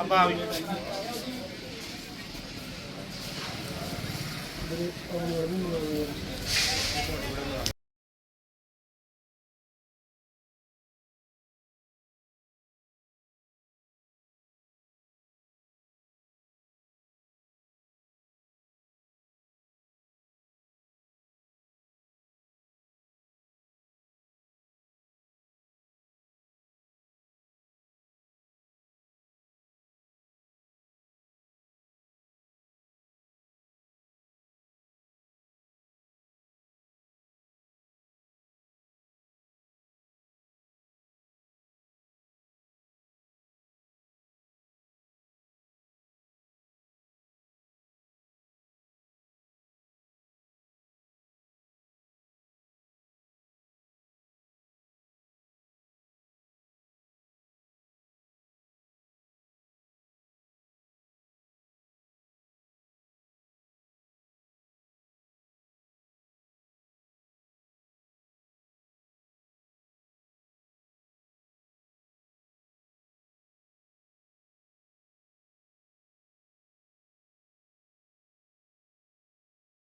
ਸੰਭਾਵਿਤ ਮੇਰੇ ਆਉਣ ਵਾਲੀ ਨੂੰ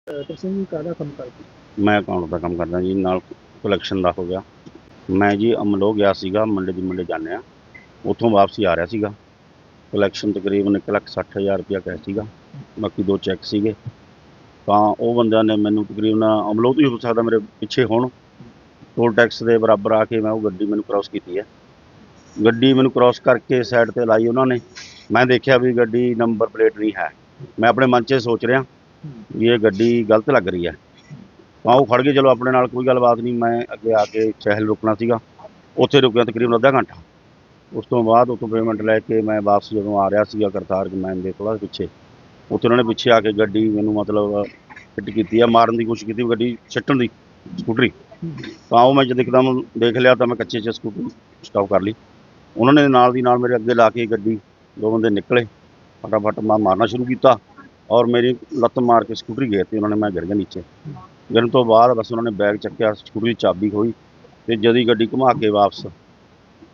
ਤੁਸੀਂ ਕਾਹਦਾ ਕੰਮ ਕਰਦੇ? ਮੈਂ ਅਕਾਊਂਟ ਦਾ ਕੰਮ ਕਰਦਾ ਜੀ? ਨਾਲ ਕਲੈਕਸ਼ਨ ਦਾ ਹੋ ਗਿਆ। ਮੈਂ ਜੀ ਅਮਲੋ ਗਿਆ ਸੀਗਾ, ਮੰਡੇ ਦੀ ਮੰਡੇ ਜਾਂਦੇ ਆ। ਉੱਥੋਂ ਵਾਪਸੀ ਆ ਰਿਹਾ ਸੀਗਾ। ਕਲੈਕਸ਼ਨ ਤਕਰੀਬਨ ਇੱਕ ਲੱਖ ਸੱਠ ਹਜ਼ਾਰ ਰੁਪਇਆ ਕੈਸ਼ ਸੀਗਾ। ਬਾਕੀ ਦੋ ਚੈੱਕ ਸੀਗੇ। ਤਾਂ ਉਹ ਬੰਦਿਆਂ ਨੇ ਮੈਨੂੰ ਤਕਰੀਬਨ ਅਮਲੋ ਤੋਂ ਹੀ ਹੋ ਸਕਦਾ ਮੇਰੇ ਪਿੱਛੇ ਹੋਣ। ਟੋਲ ਟੈਕਸ ਦੇ ਬਰਾਬਰ ਆ ਕੇ ਮੈਂ ਉਹ ਗੱਡੀ ਮੈਨੂੰ ਕ੍ਰਾਸ ਕੀਤੀ ਹੈ। ਗੱਡੀ ਮੈਨੂੰ ਕ੍ਰਾਸ ਕਰਕੇ ਸਾਈਡ ਤੇ ਲਾਈ ਉਹਨਾਂ ਨੇ। ਮੈਂ ਦੇਖਿਆ ਵੀ ਗੱਡੀ ਨੰਬਰ ਪਲੇਟ ਨਹੀਂ ਹੈ। ਮੈਂ ਆਪਣੇ ਮਨ 'ਚ ਸੋਚ ਰਿਹਾ ਵੀ ਇਹ ਗੱਡੀ ਗਲਤ ਲੱਗ ਰਹੀ ਹੈ। ਤਾਂ ਉਹ ਖੜ ਗਏ, ਚਲੋ ਆਪਣੇ ਨਾਲ ਕੋਈ ਗੱਲਬਾਤ ਨਹੀਂ, ਮੈਂ ਅੱਗੇ ਆ ਕੇ ਚਹਿਲ ਰੁਕਣਾ ਸੀਗਾ। ਉੱਥੇ ਰੁਕਿਆ ਤਕਰੀਬਨ ਅੱਧਾ ਘੰਟਾ। ਉਸ ਤੋਂ ਬਾਅਦ ਉੱਥੋਂ ਪੇਮੈਂਟ ਲੈ ਕੇ ਮੈਂ ਵਾਪਸ ਜਦੋਂ ਆ ਰਿਹਾ ਸੀਗਾ ਕਰਤਾਰ ਮੈਨ ਦੇ ਥੋੜ੍ਹਾ ਪਿੱਛੇ। ਉੱਥੇ ਉਹਨਾਂ ਨੇ ਪਿੱਛੇ ਆ ਕੇ ਗੱਡੀ ਮੈਨੂੰ ਮਤਲਬ ਫਿੱਟ ਕੀਤੀ ਆ, ਮਾਰਨ ਦੀ ਕੋਸ਼ਿਸ਼ ਕੀਤੀ ਗੱਡੀ ਛੱਟਣ ਦੀ, ਸਕੂਟਰੀ। ਤਾਂ ਉਹ ਮੈਂ ਜਦ ਇੱਕਦਮ ਦੇਖ ਲਿਆ ਤਾਂ ਮੈਂ ਕੱਚੇ 'ਚ ਸਕੂਟਰੀ ਸਟਾਪ ਕਰ ਲਈ। ਉਹਨਾਂ ਨੇ ਨਾਲ ਦੀ ਨਾਲ ਮੇਰੇ ਅੱਗੇ ਲਾ ਕੇ ਗੱਡੀ, ਦੋ ਬੰਦੇ ਨਿਕਲੇ। ਫਟਾਫਟ ਮੈਂ ਮਾਰਨਾ ਸ਼ੁਰੂ ਕੀਤਾ। ਔਰ ਮੇਰੀ ਲੱਤ ਮਾਰ ਕੇ ਸਕੂਟਰੀ ਗਏ ਤੇ ਉਹਨਾਂ ਨੇ ਮੈਂ ਗਿਰ ਗਿਆ ਨੀਚੇ। ਗਿਰਨ ਤੋਂ ਬਾਅਦ ਬਸ ਉਹਨਾਂ ਨੇ ਬੈਗ ਚੱਕਿਆ ਸਕੂਟਰੀ ਦੀ ਚਾਬੀ ਖੋਈ ਤੇ ਜਦੀ ਗੱਡੀ ਘੁਮਾ ਕੇ ਵਾਪਸ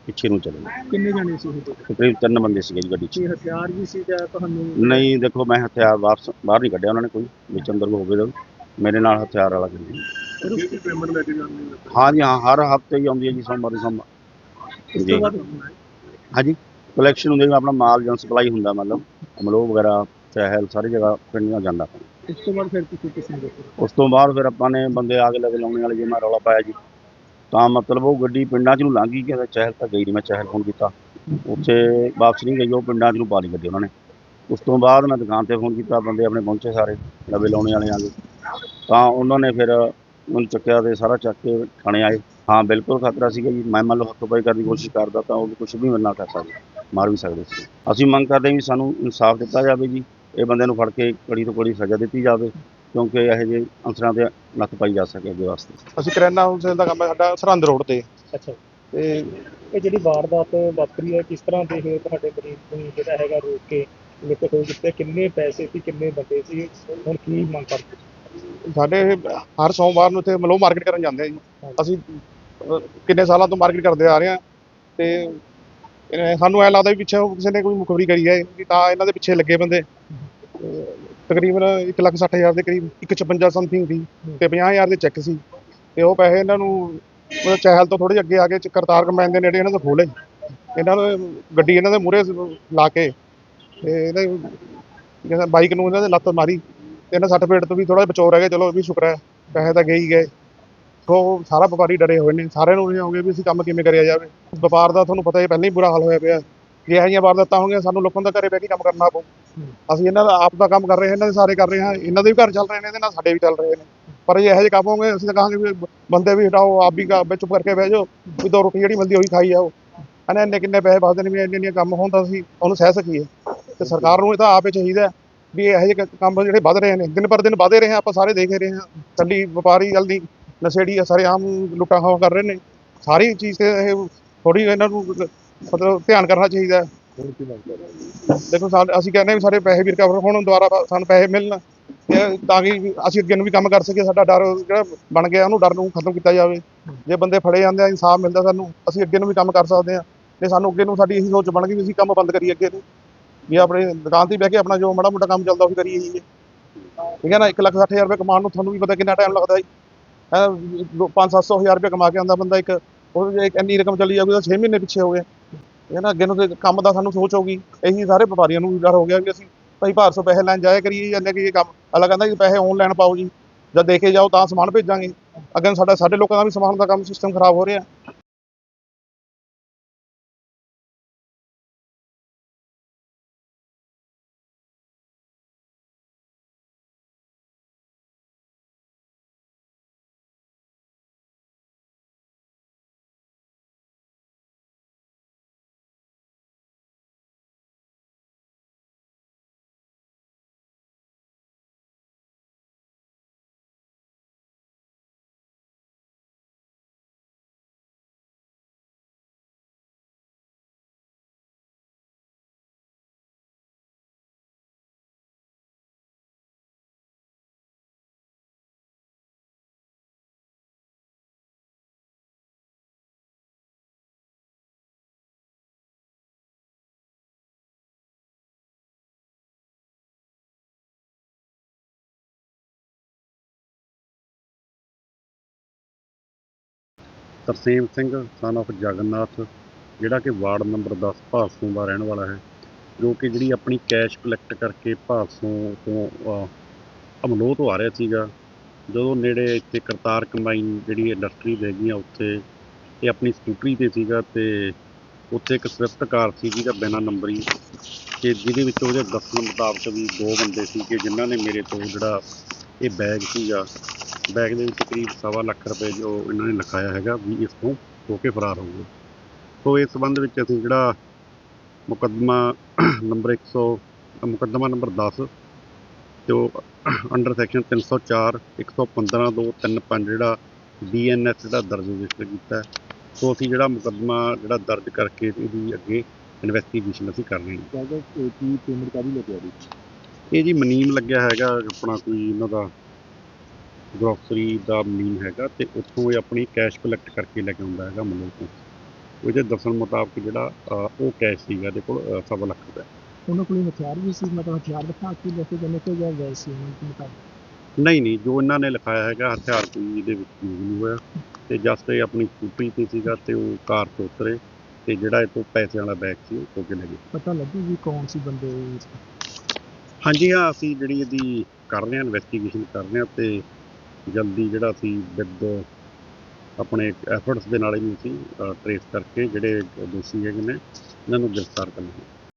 ਪਿੱਛੇ ਨੂੰ ਚਲੇ ਗਏ। ਕਿੰਨੇ ਜਾਣੇ ਸੀ ਉਹ? ਤਕਰੀਬਨ ਤਿੰਨ ਬੰਦੇ ਸੀਗੇ ਜੀ ਗੱਡੀ 'ਚ। ਹਥਿਆਰ ਵੀ ਸੀ ਜਾਂ ਤੁਹਾਨੂੰ ਨਹੀਂ ਦੇਖੋ ਮੈਂ ਹਥਿਆਰ ਵਾਪਸ ਬਾਹਰ ਨਹੀਂ ਕੱਢਿਆ ਉਹਨਾਂ ਨੇ ਕੋਈ ਵਿੱਚ ਅੰਦਰ ਹੋ ਗਏ ਜਦੋਂ ਮੇਰੇ ਨਾਲ ਹਥਿਆਰ ਵਾਲਾ ਉਸ ਪੇਮੈਂਟ ਲੈ ਕੇ ਜਾਂਦੇ ਹੋ ਹਾਂ ਜੀ ਹਾਂ ਹਰ ਹਫ਼ਤੇ ਹੀ ਆਉਂਦੀ ਹੈ ਜੀ ਸੋਮਵਾਰ ਦੀ ਸੋਮਵਾਰ। ਉਸ ਜੀ। ਕਲੈਕਸ਼ਨ ਹੁੰਦੀ ਹੈ। ਆਪਣਾ ਮਾਲ ਜਾਂ ਸਪਲਾਈ ਹੁੰਦਾ ਮਤਲਬ ਅਮਲੋ ਵਗੈਰਾ ਚਹਿਲ ਸਾਰੀ ਜਗ੍ਹਾ ਪਿੰਡਾਂ ਜਾਂਦਾ ਉਸ ਤੋਂ ਬਾਅਦ ਫਿਰ ਤੁਸੀਂ ਕਿਸ ਨੂੰ ਦੇਖੋ ਉਸ ਤੋਂ ਬਾਅਦ ਫਿਰ ਆਪਾਂ ਨੇ ਬੰਦੇ ਆ ਕੇ ਲਵੇ ਲਾਉਣੇ ਵਾਲੇ ਜਿਵੇਂ ਰੌਲਾ ਪਾਇਆ ਜੀ। ਤਾਂ ਮਤਲਬ ਉਹ ਗੱਡੀ ਪਿੰਡਾਂ 'ਚ ਨੂੰ ਲੰਘ ਗਈ ਕਿ ਚਹਿਲ ਤਾਂ ਗਈ ਨਹੀਂ ਮੈਂ ਚਹਿਲ ਫੋਨ ਕੀਤਾ। ਉੱਥੇ ਵਾਪਸ ਨਹੀਂ ਗਈ ਉਹ ਪਿੰਡਾਂ 'ਚ ਨੂੰ ਪਾ ਲਈ ਗੱਡੀ ਉਹਨਾਂ ਨੇ। ਉਸ ਤੋਂ ਬਾਅਦ ਮੈਂ ਦੁਕਾਨ ਤੇ ਫੋਨ ਕੀਤਾ ਬੰਦੇ ਆਪਣੇ ਪਹੁੰਚੇ ਸਾਰੇ ਲਵੇ ਲਾਉਣੇ ਵਾਲੇ ਆ ਗਏ। ਤਾਂ ਉਹਨਾਂ ਨੇ ਫਿਰ ਮੈਨੂੰ ਚੱਕਿਆ ਤੇ ਸਾਰਾ ਚੱਕ ਕੇ ਥਾਣੇ ਆਏ। ਹਾਂ ਬਿਲਕੁਲ ਖਤਰਾ ਸੀਗਾ ਜੀ। ਮੈਂ ਮੰਨ ਲਓ ਹੱਥੋਂ ਪਾਈ ਕਰਨ ਦੀ ਕੋਸ਼ਿਸ਼ ਕਰਦਾ ਤਾਂ ਉਹ ਕੁਝ ਵੀ ਮੇਰੇ ਨਾਲ ਕਰ ਸਕਦੇ ਮਾਰ ਵੀ ਸਕਦੇ ਸੀ। ਅਸੀਂ ਮੰਗ ਕਰਦੇ ਵੀ ਸਾਨੂੰ ਇਨਸਾਫ ਦਿੱਤਾ ਜਾਵੇ ਜੀ। ਇਹ ਬੰਦੇ ਨੂੰ ਫੜ ਕੇ ਕੜੀ ਤੋਂ ਕੜੀ ਸਜ਼ਾ ਦਿੱਤੀ ਜਾਵੇ ਕਿਉਂਕਿ ਇਹੋ ਜਿਹੇ ਅਨਸਰਾਂ ਤੇ ਨੱਥ ਪਾਈ ਜਾ ਸਕੇ ਅੱਗੇ ਵਾਸਤੇ। ਅਸੀਂ ਕਰਿਆਨਾ ਹੋਲਸੇਲ ਦਾ ਕੰਮ ਹੈ ਸਾਡਾ ਸਰਹੰਦ ਰੋਡ ਤੇ। ਅੱਛਾ। ਤੇ ਇਹ ਜਿਹੜੀ ਵਾਰਦਾਤ ਵਾਪਰੀ ਹੈ ਕਿਸ ਤਰ੍ਹਾਂ ਦੇ ਹੋਏ ਤੁਹਾਡੇ ਨੂੰ ਜਿਹੜਾ ਹੈਗਾ ਰੋਕ ਕੇ ਕਿੰਨੇ ਪੈਸੇ ਸੀ ਕਿੰਨੇ ਬੰਦੇ ਸੀ? ਹੁਣ ਕੀ ਮੰਗ ਕਰਦੇ? ਸਾਡੇ ਹਰ ਸੋਮਵਾਰ ਨੂੰ ਇੱਥੇ ਮਲੋ ਮਾਰਕੀਟ ਕਰਨ ਜਾਂਦੇ ਆ ਜੀ। ਅਸੀਂ ਕਿੰਨੇ ਸਾਲਾਂ ਤੋਂ ਮਾਰਕੀਟ ਕਰਦੇ ਆ ਰਹੇ ਹਾਂ ਤੇ ਇਹ ਸਾਨੂੰ ਐ ਲੱਗਦਾ ਵੀ ਪਿੱਛੇ ਉਹ ਕਿਸੇ ਨੇ ਕੋਈ ਮੁਖਬਰੀ ਕਰੀ ਹੈ, ਵੀ ਤਾਂ ਇਹਨਾਂ ਦੇ ਪਿੱਛੇ ਲੱਗੇ ਬੰਦੇ। ਤੇ ਤਕਰੀਬਨ 160000 ਦੇ ਕਰੀਬ 156 ਸਮਥਿੰਗ ਸੀ ਤੇ 50000 ਦੇ ਚੈੱਕ ਸੀ। ਤੇ ਉਹ ਪੈਸੇ ਇਹਨਾਂ ਨੂੰ ਮਤਲਬ ਚਹਿਲ ਤੋਂ ਥੋੜੇ ਅੱਗੇ ਆ ਕੇ ਕਰਤਾਰ ਕੰਬਾਈਨ ਦੇ ਨੇੜੇ ਇਹਨਾਂ ਤੋਂ ਖੋਲੇ ਇਹਨਾਂ ਨੂੰ ਗੱਡੀ ਇਹਨਾਂ ਦੇ ਮੂਹਰੇ ਲਾ ਕੇ ਤੇ ਇਹਨਾਂ ਜਿਹੜਾ ਬਾਈਕ ਨੂੰ ਇਹਨਾਂ ਦੇ ਲੱਤ ਮਾਰੀ ਤੇ ਇਹਨਾਂ 60 ਫੀਟ ਤੋਂ ਵੀ ਥੋੜਾ ਬਚਾਅ ਰਹਿ ਗਿਆ ਚਲੋ ਇਹ ਵੀ ਸ਼ੁਕਰ ਹੈ, ਪੈਸੇ ਤਾਂ ਗਏ ਹੀ ਗਏ। ਸੋ ਸਾਰਾ ਵਪਾਰੀ ਡਰੇ ਹੋਏ ਨੇ। ਸਾਰਿਆਂ ਨੂੰ ਇਹ ਹੋ ਵੀ ਅਸੀਂ ਕੰਮ ਕਿਵੇਂ ਕਰਿਆ ਜਾਵੇ। ਵਪਾਰ ਦਾ ਤੁਹਾਨੂੰ ਪਤਾ ਹੈ, ਪਹਿਲਾਂ ਹੀ ਬੁਰਾ ਹਾਲ ਹੋਇਆ ਪਿਆ। ਜੇ ਇਹੋ ਜਿਹੀਆਂ ਵਾਰਦਾਤਾਂ ਹੋਣਗੀਆਂ ਸਾਨੂੰ ਲੋਕਾਂ ਦਾ ਘਰੇ ਬਹਿ ਕੇ ਕੰਮ ਕਰਨਾ ਪਊ। ਅਸੀਂ ਇਹਨਾਂ ਦਾ ਆਪ ਦਾ ਕੰਮ ਕਰ ਰਹੇ ਹਾਂ ਇਹਨਾਂ ਦੇ ਸਾਰੇ ਕਰ ਰਹੇ ਹਾਂ। ਇਹਨਾਂ ਦੇ ਵੀ ਘਰ ਚੱਲ ਰਹੇ ਨੇ ਇਹਦੇ ਨਾਲ ਸਾਡੇ ਵੀ ਚੱਲ ਰਹੇ ਨੇ। ਪਰ ਜੇ ਇਹੋ ਜਿਹੇ ਕੰਮ ਹੋਣਗੇ ਅਸੀਂ ਤਾਂ ਕਹਾਂਗੇ ਵੀ ਬੰਦੇ ਵੀ ਹਟਾਓ ਆਪ ਵੀ ਵਿੱਚ ਚੁੱਪ ਕਰਕੇ ਬਹਿ ਜਾਓ। ਵੀ ਦੋ ਰੋਟੀ ਜਿਹੜੀ ਮਿਲਦੀ ਉਹੀ ਖਾਈ ਜਾਓ। ਹਨਾ ਇੰਨੇ ਕਿੰਨੇ ਪੈਸੇ ਬਚਦੇ ਨੇ ਵੀ ਇੰਨੇ ਇੰਨੇ ਕੰਮ ਹੋਣ ਤਾਂ ਅਸੀਂ ਉਹਨੂੰ ਸਹਿ ਸਕੀਏ। ਤੇ ਸਰਕਾਰ ਨੂੰ ਇਹ ਤਾਂ ਆਪੇ ਚਾਹੀਦਾ ਵੀ ਇਹੋ ਜਿਹੇ ਕੰਮ ਜਿਹੜੇ ਵੱਧ ਰਹੇ ਨੇ ਦਿਨ ਪਰ ਦਿਨ ਵਧੇ ਰਹੇ ਹਾਂ ਆਪਾਂ ਸਾਰੇ ਦੇਖ ਰਹੇ ਹਾਂ। ਕੱਲੀ ਵਪਾਰੀ ਜਲਦੀ ਨਸ਼ੇੜੀ ਆ, ਸਾਰੇ ਆਮ ਲੁੱਟਾਂ ਖੋਹਾਂ ਕਰ ਰਹੇ ਨੇ। ਸਾਰੀ ਚੀਜ਼ ਤੇ ਇਹ ਥੋੜੀ ਇਹਨਾਂ ਨੂੰ ਮਤਲਬ ਧਿਆਨ ਕਰਨਾ ਚਾਹੀਦਾ ਦੇਖੋ ਅਸੀਂ ਕਹਿੰਦੇ ਵੀ ਸਾਡੇ ਪੈਸੇ ਵੀ ਰਿਕਵਰ ਹੋਣ ਦੁਆਰਾ ਸਾਨੂੰ ਪੈਸੇ ਮਿਲਣ। ਤੇ ਤਾਂ ਕਿ ਅਸੀਂ ਅੱਗੇ ਨੂੰ ਵੀ ਕੰਮ ਕਰ ਸਕੀਏ, ਸਾਡਾ ਡਰ ਜਿਹੜਾ ਬਣ ਗਿਆ, ਉਹਨੂੰ ਡਰ ਨੂੰ ਖਤਮ ਕੀਤਾ ਜਾਵੇ। ਜੇ ਬੰਦੇ ਫੜੇ ਜਾਂਦੇ ਆ, ਇਨਸਾਫ ਮਿਲਦਾ ਸਾਨੂੰ, ਅਸੀਂ ਅੱਗੇ ਨੂੰ ਵੀ ਕੰਮ ਕਰ ਸਕਦੇ ਹਾਂ। ਤੇ ਸਾਨੂੰ ਅੱਗੇ ਨੂੰ ਸਾਡੀ ਇਹੀ ਸੋਚ ਬਣ ਗਈ ਵੀ ਅਸੀਂ ਕੰਮ ਬੰਦ ਕਰੀਏ ਅੱਗੇ ਨੂੰ। ਵੀ ਆਪਣੇ ਦੁਕਾਨ ਤੇ ਬਹਿ ਕੇ ਆਪਣਾ ਜੋ ਮਾੜਾ ਮੋਟਾ ਕੰਮ ਚੱਲਦਾ, ਉਹ ਕਰੀਏ। ਜੀ ਠੀਕ ਹੈ ਨਾ 1 ਲੱਖ 60 ਹਜ਼ਾਰ ਰੁਪਏ ਕਮਾਉਣ ਨੂੰ ਤੁਹਾਨੂੰ ਵੀ ਪਤਾ ਕਿੰਨਾ ਟਾਈਮ ਲੱਗਦਾ ਜੀ। ਹੈ 5-700 ਹਜ਼ਾਰ ਰੁਪਏ ਕਮਾ ਕੇ ਆਉਂਦਾ ਬੰਦਾ ਇੱਕ, ਉਹ ਜੇ ਇੰਨੀ ਰਕਮ ਚਲੀ ਜਾਊਗੀ ਤਾਂ 6 ਮਹੀਨੇ ਪਿੱਛੇ ਹੋ ਗਏ। ਠੀਕ ਹੈ ਨਾ ਅੱਗੇ ਨੂੰ ਤੇ ਕੰਮ ਦਾ ਸਾਨੂੰ ਸੋਚ ਹੋਊਗੀ। ਇਹੀ ਸਾਰੇ ਵਪਾਰੀਆਂ ਨੂੰ ਵੀ ਡਰ ਹੋ ਗਿਆ ਵੀ ਅਸੀਂ ਭਾਈ ਭਾਰ ਸੌ ਪੈਸੇ ਲੈਣ ਜਾਇਆ ਕਰੀਏ ਜਾਂਦੇ ਕਿ ਇਹ ਕੰਮ। ਅਗਲਾ ਕਹਿੰਦਾ ਕਿ ਪੈਸੇ ਆਨਲਾਈਨ ਪਾਓ ਜੀ। ਜਦ ਦੇ ਕੇ ਜਾਓ ਤਾਂ ਸਮਾਨ ਭੇਜਾਂਗੇ। ਅੱਗੇ ਸਾਡਾ, ਸਾਡੇ ਲੋਕਾਂ ਦਾ ਵੀ ਸਮਾਨ ਦਾ ਕੰਮ ਸਿਸਟਮ ਖਰਾਬ ਹੋ ਰਿਹਾ। ਤਰਸੇਮ ਸਿੰਘ ਸਨ of ਜਗਨਨਾਥ, ਜਿਹੜਾ ਕਿ ਵਾਰਡ ਨੰਬਰ 10 ਭਾਸੋਂ ਦਾ ਰਹਿਣ ਵਾਲਾ ਹੈ, ਜੋ ਕਿ ਜਿਹੜੀ ਆਪਣੀ ਕੈਸ਼ ਕਲੈਕਟ ਕਰਕੇ ਭਾਸੋਂ ਤੋਂ ਅਮਲੋਹ ਤੋਂ ਆ ਰਿਹਾ ਸੀਗਾ। ਜਦੋਂ ਨੇੜੇ ਇੱਥੇ ਕਰਤਾਰ ਕੰਬਾਈਨ ਜਿਹੜੀ ਇੰਡਸਟਰੀ ਹੈਗੀ ਆ ਉੱਥੇ, ਇਹ ਆਪਣੀ ਸਕੂਟਰੀ ਤੇ ਸੀਗਾ ਤੇ ਉੱਥੇ ਇੱਕ ਸਵਿਫਟ ਕਾਰ ਸੀ ਜਿਹਦਾ ਬਿਨਾਂ ਨੰਬਰੀ ਤੇ ਜਿਹਦੇ ਵਿੱਚ ਉਹਦੇ ਦੱਸਣ ਮੁਤਾਬਕ ਵੀ ਦੋ ਬੰਦੇ ਸੀ ਕਿ ਜਿਨ੍ਹਾਂ ਨੇ ਮੇਰੇ ਤੋਂ ਜਿਹੜਾ ਇਹ ਬੈਗ ਸੀਗਾ ਬੈਗ ਦੇ ਵਿੱਚ ਕਰੀਬ ਸਵਾ ਲੱਖ ਰੁਪਏ ਜੋ ਇਹਨਾਂ ਨੇ ਲਿਖਾਇਆ ਹੈਗਾ ਵੀ ਇਸ ਤੋਂ ਹੋ ਕੇ ਫਰਾਰ ਹੋ ਗਏ ਸੋ ਇਸ ਸੰਬੰਧ ਵਿੱਚ ਅਸੀਂ ਜਿਹੜਾ ਮੁਕੱਦਮਾ ਨੰਬਰ 100 ਅ, ਮੁਕੱਦਮਾ ਨੰਬਰ 10 ਜੋ ਅੰਡਰ ਸੈਕਸ਼ਨ 304 115 235 ਜਿਹੜਾ ਬੀਐਨਐਸ ਜਿਹੜਾ ਦਰਜ ਰਜਿਸਟਰ ਕੀਤਾ। ਸੋ ਅਸੀਂ ਜਿਹੜਾ ਮੁਕੱਦਮਾ ਜਿਹੜਾ ਦਰਜ ਕਰਕੇ ਇਹਦੀ ਅੱਗੇ ਇਨਵੈਸਟੀਗੇਸ਼ਨ ਅਸੀਂ ਕਰ ਰਹੇ ਹਾਂ ਜਾਗਾ ਕੀ ਪੇਮੈਂਟ ਕਾਦੀ ਲੱਗਿਆ ਜੀ ਇਹ ਜੀ ਮਨੀਮ ਲੱਗਿਆ ਹੈਗਾ ਆਪਣਾ ਕੋਈ ਇਹਨਾਂ ਦਾ ਗਰੋਸਰੀ ਦਾ ਮਨੀਮ ਹੈਗਾ ਤੇ ਉੱਥੋਂ ਇਹ ਆਪਣੀ ਕੈਸ਼ ਕਲੈਕਟ ਕਰਕੇ ਲੈ ਕੇ ਆਉਂਦਾ ਹੈਗਾ ਮਨੋਜ ਤੋਂ ਉਹਦੇ ਦੱਸਣ ਮੁਤਾਬਕ ਜਿਹੜਾ ਉਹ ਕੈਸ਼ ਸੀਗਾ ਇਹਦੇ ਕੋਲ ਸਵਾ ਲੱਖ ਰੁਪਏ। ਉਹਨਾਂ ਕੋਲ ਹਥਿਆਰ ਵੀ ਸੀ ਮਤਲਬ ਹਥਿਆਰ ਦਿਖਾ ਕੇ ਲੈ ਕੇ ਜਾਂਦੇ ਕੋਈ ਜਾਂ ਵੈਸੇ ਨਹੀਂ ਨਹੀਂ ਜੋ ਇਹਨਾਂ ਨੇ ਲਿਖਾਇਆ ਹੈਗਾ ਹਥਿਆਰ ਕੋਈ ਇਹਦੇ ਵਿੱਚ ਯੂਜ਼ ਨਹੀਂ ਹੋਇਆ। ਤੇ ਜਸਟ ਇਹ ਆਪਣੀ ਸਕੂਟਰੀ ਤੇ ਸੀਗਾ ਤੇ ਉਹ ਕਾਰ ਤੋਂ ਉਤਰੇ ਤੇ ਜਿਹੜਾ ਇਹ ਤੋਂ ਪੈਸੇ ਵਾਲਾ ਬੈਗ ਸੀ ਉਹ ਖੋ ਕੇ ਲੈ ਗਏ। ਪਤਾ ਲੱਗੂ ਵੀ ਕੌਣ ਸੀ ਬੰਦੇ ਹਾਂਜੀ ਹਾਂ ਅਸੀਂ ਜਿਹੜੀ ਇਹਦੀ ਕਰ ਰਹੇ ਹਾਂ ਇਨਵੈਸਟੀਗੇਸ਼ਨ ਕਰ ਰਹੇ ਹਾਂ ਤੇ ਜਲਦੀ ਜਿਹੜਾ ਸੀ ਵਿਦ ਆਪਣੇ ਐਫਰਟਸ ਦੇ ਨਾਲ ਇਹਨੂੰ ਅਸੀਂ ਟਰੇਸ ਕਰਕੇ ਜਿਹੜੇ ਦੋਸ਼ੀ ਹੈਗੇ ਨੇ, ਇਹਨਾਂ ਨੂੰ ਗ੍ਰਿਫਤਾਰ ਕਰਾਂਗੇ